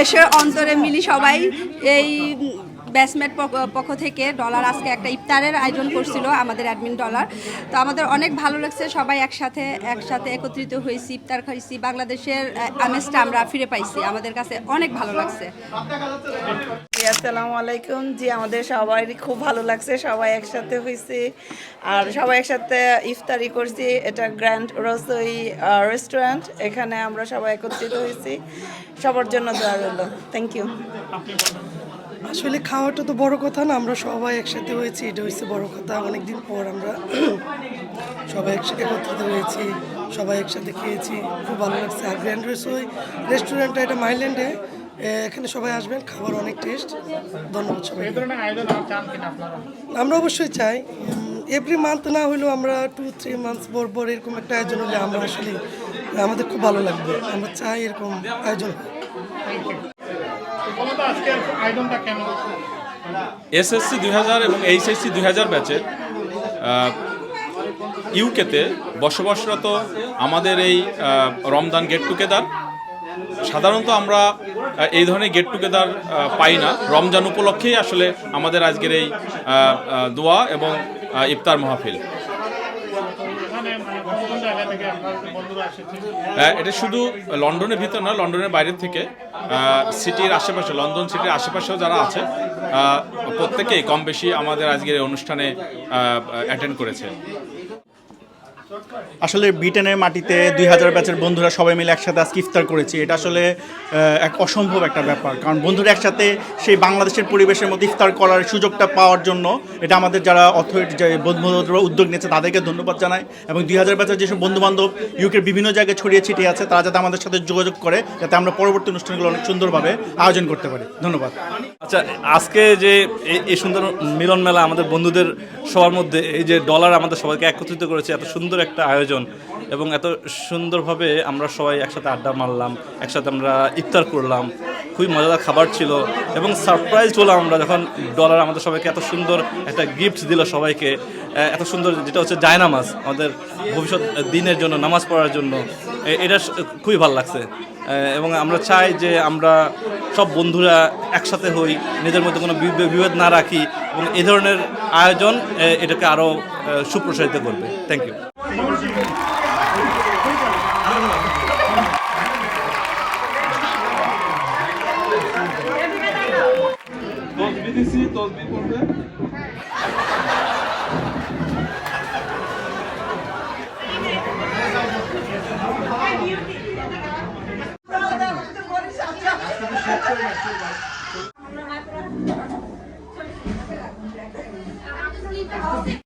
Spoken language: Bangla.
এসে অন্তরে মিলি সবাই এই ব্যাসমেট পক্ষ থেকে ডলার আজকে একটা ইফতারের আয়োজন করছিল আমাদের অ্যাডমিন ডলার। তো আমাদের অনেক ভালো লাগছে, সবাই একসাথে একসাথে একত্রিত হয়েছি, ইফতার খাইছি। বাংলাদেশের আমেজটা আমরা ফিরে পাইছি। আমাদের কাছে অনেক ভালো লাগছে। আসসালামু আলাইকুম। জি, আমাদের সবাই খুব ভালো লাগছে, সবাই একসাথে হয়েছে আর সবাই একসাথে ইফতারি করছি। এটা গ্র্যান্ড রসই রেস্টুরেন্ট এখানে আমরা সবাই একত্রিত হয়েছি সবার জন্য দোয়া রইল। থ্যাংক ইউ আসলে খাওয়াটা তো বড় কথা না আমরা সবাই একসাথে হয়েছি এটা হয়েছে বড় কথা। অনেকদিন পর আমরা সবাই একসাথে একত্রিত হয়েছি সবাই একসাথে খেয়েছি খুব ভালো লাগছে। আর গ্র্যান্ড রেসোই রেস্টুরেন্টটা এটা মাইল্যান্ডে এখানে সবাই আসবেন খাবার অনেক টেস্ট ধন্যবাদ সবাই আমরা অবশ্যই চাই। এভরি মান্থ না হলেও আমরা টু থ্রি মান্থস পর পর এরকম একটা আয়োজন হলে আমরা আসলে আমাদের খুব ভালো লাগবে। আমরা চাই এরকম আয়োজন। এসএসসি দুই হাজার এবং এইচএসসি দুই হাজার ব্যাচের ইউকেতে বসবাসরত আমাদের এই রমদান গেট টুগেদার সাধারণত আমরা এই ধরনের গেট টুগেদার পাই না। রমজান উপলক্ষেই আসলে আমাদের আজকের এই দোয়া এবং ইফতার মাহফিল। এটা শুধু লন্ডনের ভিতর না, লন্ডনের বাইরে থেকে সিটির আশেপাশে, লন্ডন সিটির আশেপাশেও যারা আছে প্রত্যেকেই কম বেশি আমাদের আজকের অনুষ্ঠানে অ্যাটেন্ড করেছে। আসলে ব্রিটেনের মাটিতে দুই হাজার ব্যাচের বন্ধুরা সবাই মিলে একসাথে আজকে ইফতার করেছি। এটা আসলে এক অসম্ভব একটা ব্যাপার। কারণ বন্ধুরা একসাথে সেই বাংলাদেশের পরিবেশের মধ্যে ইফতার করার সুযোগটা পাওয়ার জন্য এটা আমাদের যারা অথরিটি, যে বন্ধুরা উদ্যোগ নিয়েছে তাদেরকে ধন্যবাদ জানাই। এবং দুই হাজার ব্যাচের যেসব বন্ধু বান্ধব ইউকের বিভিন্ন জায়গায় ছড়িয়ে ছিটিয়ে আছে, তারা যাতে আমাদের সাথে যোগাযোগ করে, যাতে আমরা পরবর্তী অনুষ্ঠানগুলো অনেক সুন্দরভাবে আয়োজন করতে পারি। ধন্যবাদ। আচ্ছা আজকে যে এই সুন্দর মিলন মেলা আমাদের বন্ধুদের সবার মধ্যে, এই যে ডলার আমাদের সবাইকে একত্রিত করেছে, এত সুন্দর একটা আয়োজন এবং এত সুন্দরভাবে আমরা সবাই একসাথে আড্ডা মারলাম, একসাথে আমরা ইফতার করলাম, খুবই মজাদার খাবার ছিল এবং সারপ্রাইজ হলাম আমরা যখন ডলার আমাদের সবাইকে এত সুন্দর একটা গিফট দিল সবাইকে এত সুন্দর যেটা হচ্ছে জায়নামাজ আমাদের ভবিষ্যৎ দিনের জন্য, নামাজ পড়ার জন্য এটা খুবই ভালো লাগছে। এবং আমরা চাই যে আমরা সব বন্ধুরা একসাথে হই নিজের মধ্যে কোনো বিভে- বিভেদ না রাখি এবং এই ধরনের আয়োজন এটাকে আরও সুপ্রসারিত করবে। Thank you Doz bir desi, doz bir